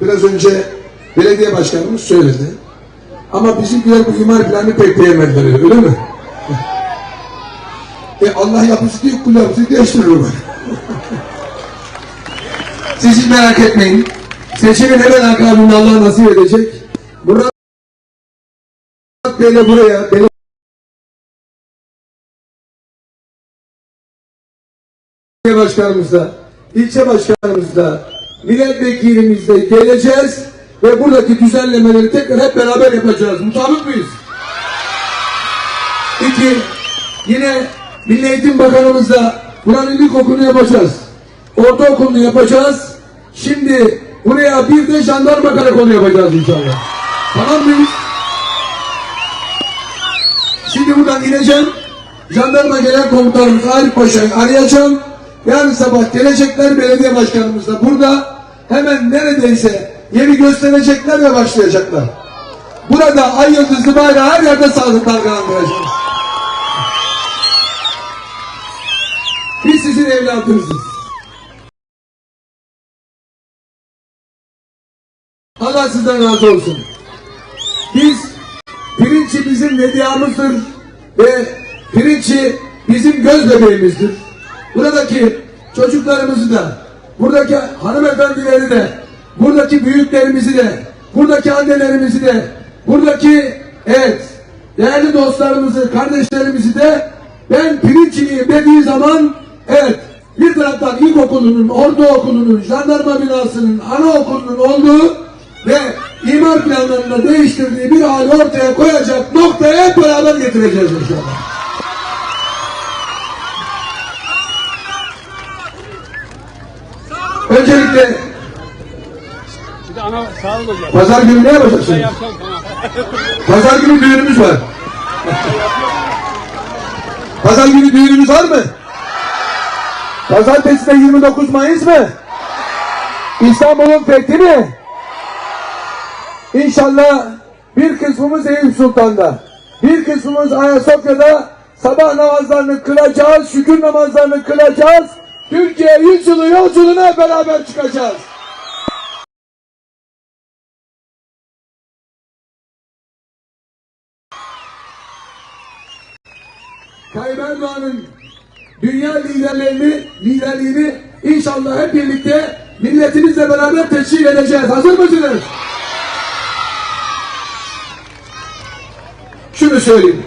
Biraz önce belediye başkanımız söyledi. Ama bizimkiler bu imar planını pek beğenmediler öyle mi? e Allah yapısı değil kul yapısı değiştirir. Siz hiç merak etmeyin. Seçimin hemen akabinde Allah nasip edecek. Murat Bey'le buraya belediye başkanımızla, ilçe başkanımızla, milletvekilimizle geleceğiz ve buradaki düzenlemeleri tekrar hep beraber yapacağız. Mutabık mıyız? İki, yine Milli Eğitim Bakanımızla buranın ilkokulunu yapacağız. Ortaokulunu yapacağız. Şimdi buraya bir de jandarma karakolu yapacağız inşallah. Tamam mıyız? Şimdi buradan ineceğim. Jandarma Genel Komutanımız Arif Paşa'yı arayacağım. Yarın sabah gelecekler belediye başkanımız da burada. Hemen neredeyse yeri gösterecekler ve başlayacaklar. Burada ay yıldızlı bayrağı her yerde sağlık dalgalandıracağız. Biz sizin evladınızız. Allah sizden razı olsun. Biz pirinçi bizim medyamızdır ve pirinçi bizim göz bebeğimizdir. Buradaki çocuklarımızı da, buradaki hanımefendileri de, buradaki büyüklerimizi de, buradaki annelerimizi de, buradaki evet, değerli dostlarımızı, kardeşlerimizi de ben pirinçliyim dediği zaman evet bir taraftan ilkokulunun, ortaokulunun, jandarma binasının, anaokulunun olduğu ve imar planlarında değiştirdiği bir hali ortaya koyacak noktaya hep beraber getireceğiz inşallah. Öncelikle pazar günü ne yapacağım tamam. Pazar günü düğünümüz var. Pazar günü düğünümüz var mı? Pazartesi de 29 Mayıs mı? İstanbul'un fethi mi? İnşallah bir kısmımız Eyüp Sultan'da, bir kısmımız Ayasofya'da sabah namazlarını kılacağız, şükür namazlarını kılacağız. Türkiye yüzyılı yolculuğuna beraber çıkacağız. Tayyip Erdoğan'ın dünya liderlerini, liderliğini inşallah hep birlikte milletimizle beraber teşkil edeceğiz. Hazır mısınız? Şunu söyleyeyim.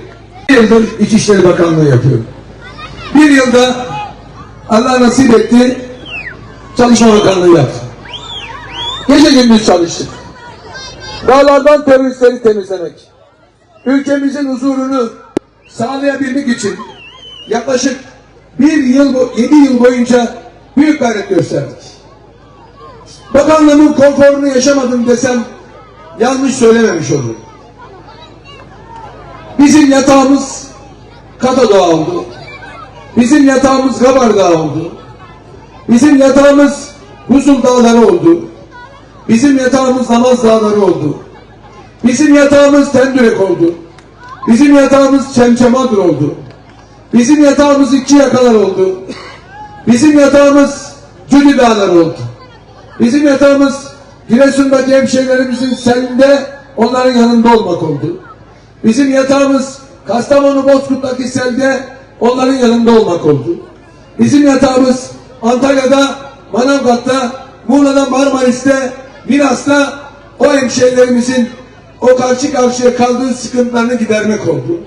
Bir yıldır İçişleri Bakanlığı yapıyorum. Bir yılda Allah nasip etti Çalışma Bakanlığı yaptım. Gece gündüz çalıştık. Dağlardan teröristleri temizlemek. Ülkemizin huzurunu sağlayabilmek için yaklaşık bir yıl, yedi yıl boyunca büyük gayret gösterdik. Bakanlığımın konforunu yaşamadım desem yanlış söylememiş olurum. Bizim yatağımız Katadoğa oldu. Bizim yatağımız Gabar Dağı oldu. Bizim yatağımız Buzul Dağları oldu. Bizim yatağımız Namaz Dağları oldu. Bizim yatağımız Tendürek oldu. Bizim yatağımız Çemçemadır oldu. Bizim yatağımız iki yakalar oldu. Bizim yatağımız Cüdi Dağları oldu. Bizim yatağımız Giresun'daki hemşehrilerimizin selinde onların yanında olmak oldu. Bizim yatağımız Kastamonu Bozkurt'taki selde onların yanında olmak oldu. Bizim yatağımız Antalya'da, Manavgat'ta, Muğla'da, Marmaris'te, Milas'ta o hemşehrilerimizin o karşı karşıya kaldığı sıkıntılarını gidermek oldu.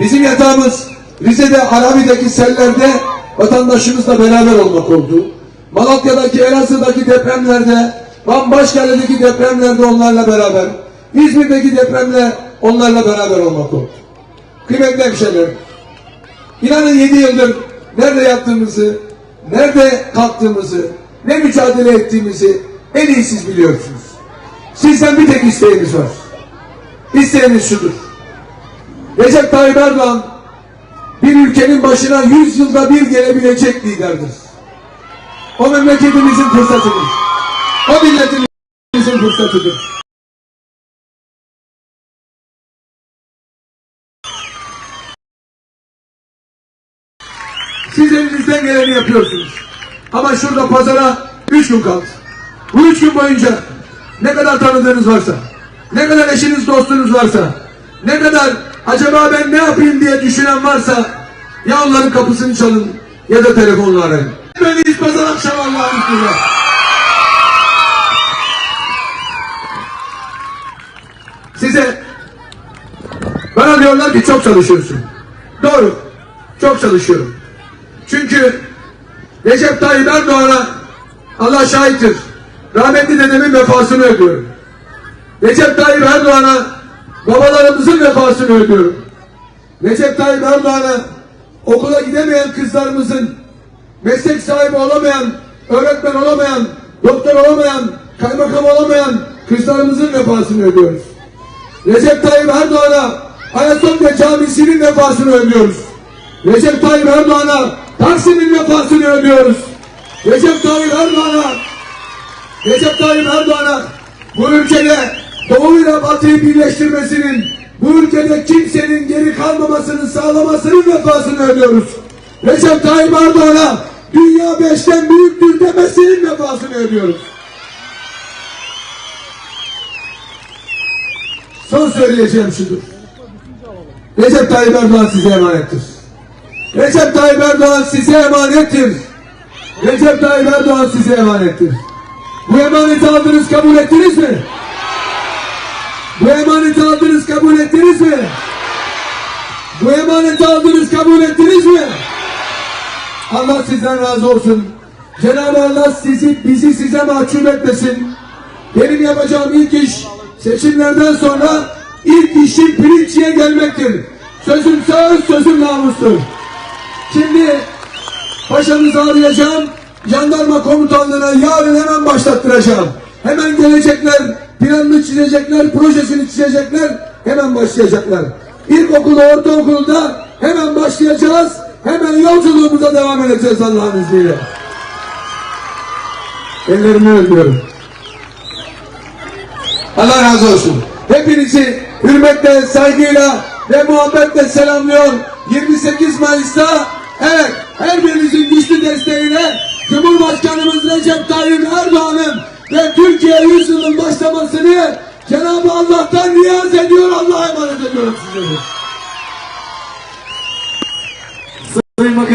Bizim yatağımız Rize'de, Arabi'deki sellerde vatandaşımızla beraber olmak oldu. Malatya'daki, Elazığ'daki depremlerde, Van Başkale'deki depremlerde onlarla beraber, İzmir'deki depremle onlarla beraber olmak oldu. Kıymetli hemşehrilerim, İnanın 7 yıldır nerede yattığımızı, nerede kalktığımızı, ne mücadele ettiğimizi en iyi siz biliyorsunuz. Sizden bir tek isteğimiz var. İsteğimiz şudur. Recep Tayyip Erdoğan bir ülkenin başına 100 yılda bir gelebilecek liderdir. O memleketimizin fırsatıdır. O milletimizin fırsatıdır. Siz elinizden geleni yapıyorsunuz. Ama şurada pazara üç gün kaldı. Bu üç gün boyunca ne kadar tanıdığınız varsa, ne kadar eşiniz dostunuz varsa, ne kadar acaba ben ne yapayım diye düşünen varsa ya onların kapısını çalın ya da telefonla arayın. Beni pazar akşam Allah'ın izniyle. Size bana diyorlar ki çok çalışıyorsun. Doğru. Çok çalışıyorum. Çünkü Recep Tayyip Erdoğan'a Allah şahittir. Rahmetli dedemin vefasını ödüyorum. Recep Tayyip Erdoğan'a babalarımızın vefasını ödüyorum. Recep Tayyip Erdoğan'a okula gidemeyen kızlarımızın meslek sahibi olamayan, öğretmen olamayan, doktor olamayan, kaymakam olamayan kızlarımızın vefasını ödüyoruz. Recep Tayyip Erdoğan'a Ayasofya Camisi'nin vefasını ödüyoruz. Recep Tayyip Erdoğan'a Taksim'in vefasını ödüyoruz. Recep Tayyip Erdoğan'a Recep Tayyip Erdoğan'a bu ülkede Doğu ile Batı'yı birleştirmesinin, bu ülkede kimsenin geri kalmamasını sağlamasının vefasını ödüyoruz. Recep Tayyip Erdoğan'a dünya beşten büyüktür demesinin vefasını ödüyoruz. Son söyleyeceğim şudur. Recep Tayyip Erdoğan size emanettir. Recep Tayyip Erdoğan size emanettir. Recep Tayyip Erdoğan size emanettir. Bu emaneti aldınız kabul ettiniz mi? Bu emaneti aldınız kabul ettiniz mi? Bu emaneti aldınız kabul ettiniz mi? Allah sizden razı olsun. Cenab-ı Allah sizi bizi size mahcup etmesin. Benim yapacağım ilk iş seçimlerden sonra ilk işim pirinççiye gelmektir. Sözüm söz, sözüm namustur. Şimdi Paşanızı arayacağım. Jandarma komutanlığına yarın hemen başlattıracağım. Hemen gelecekler, planını çizecekler, projesini çizecekler, hemen başlayacaklar. İlkokulu, ortaokulda hemen başlayacağız. Hemen yolculuğumuza devam edeceğiz Allah'ın izniyle. Ellerimi öpüyorum. Allah razı olsun. Hepinizi hürmetle, saygıyla ve muhabbetle selamlıyor. 28 Mayıs'ta evet her birinizin güçlü desteğiyle Cumhurbaşkanımız Recep Tayyip Erdoğan'ın ve Türkiye yüzyılın başlamasını Cenab-ı Allah'tan niyaz ediyor. Allah'a emanet ediyorum sizleri. Sayın Bakan-